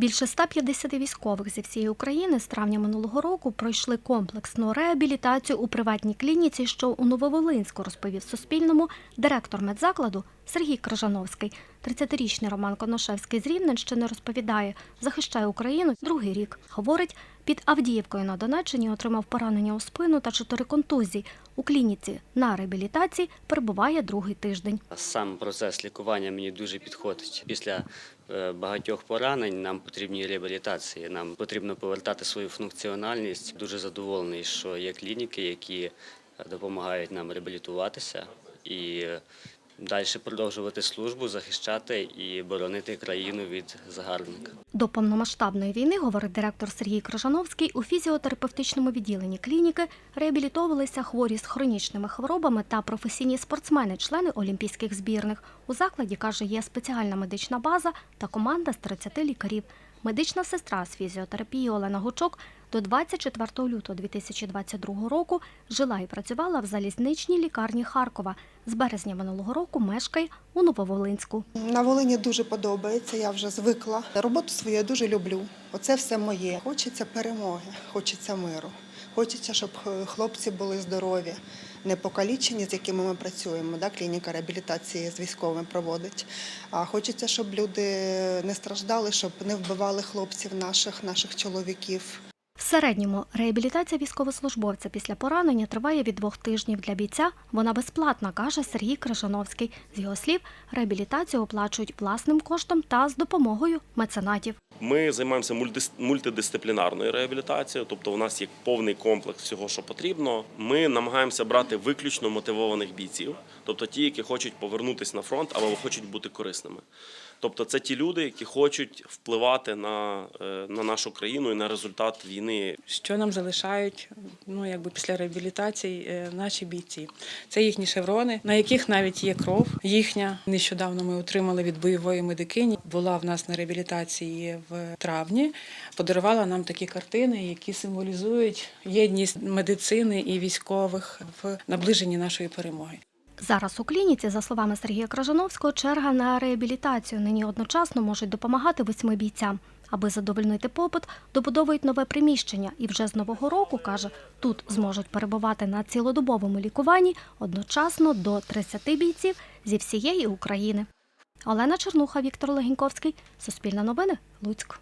Більше 150 військових зі всієї України з травня минулого року пройшли комплексну реабілітацію у приватній клініці, що у Нововолинську, розповів Суспільному директор медзакладу Сергій Крижановський. 30-річний Роман Коношевський з Рівненщини розповідає, захищає Україну другий рік. Говорить, під Авдіївкою на Донеччині отримав поранення у спину та чотири контузії. У клініці на реабілітації перебуває другий тиждень. Сам процес лікування мені дуже підходить. Після е, багатьох поранень нам потрібні реабілітації. Нам потрібно повертати свою функціональність. Дуже задоволений, що є клініки, які е, допомагають нам реабілітуватися і далі продовжувати службу, захищати і боронити країну від загарбника. До повномасштабної війни, говорить директор Сергій Крижановський, у фізіотерапевтичному відділенні клініки реабілітовувалися хворі з хронічними хворобами та професійні спортсмени, члени олімпійських збірних. У закладі, каже, є спеціальна медична база та команда з 30 лікарів. Медична сестра з фізіотерапії Олена Гучок до 24 лютого 2022 року жила і працювала в залізничній лікарні Харкова. З березня минулого року мешкає у Нововолинську. На Волині дуже подобається, я вже звикла. Роботу свою я дуже люблю. Оце все моє. Хочеться перемоги, хочеться миру. Хочеться, щоб е, хлопці були здорові, не покалічені, з якими ми працюємо. Да? Клініка реабілітації з військовими проводить. А хочеться, щоб люди не страждали, щоб не вбивали хлопців наших, наших чоловіків. В середньому реабілітація військовослужбовця після поранення триває від двох тижнів. Для бійця вона безплатна, каже Сергій Крижановський. З його слів, реабілітацію оплачують власним коштом та з допомогою меценатів. Ми займаємося мультидис- мультидисциплінарною реабілітацією, тобто у нас є повний комплекс всього, що потрібно. Ми намагаємося брати виключно мотивованих бійців, тобто ті, які хочуть повернутися на фронт або хочуть бути корисними. Тобто це ті люди, які хочуть впливати на, е, на нашу країну і на результат війни. Що нам залишають ну, якби після реабілітації е, наші бійці? Це їхні шеврони, на яких навіть є кров їхня. Нещодавно ми отримали від бойової медикині. Була в нас на реабілітації в травні. Подарувала нам такі картини, які символізують єдність медицини і військових в наближенні нашої перемоги. Зараз у клініці, за словами Сергія Крижановського, черга на реабілітацію. Нині одночасно можуть допомагати восьми бійцям. Аби задовольнити попит, добудовують нове приміщення і вже з нового року, каже, тут зможуть перебувати на цілодобовому лікуванні одночасно до 30 бійців зі всієї України. Олена Чернуха, Віктор Легіньковський. Суспільне новини. Луцьк.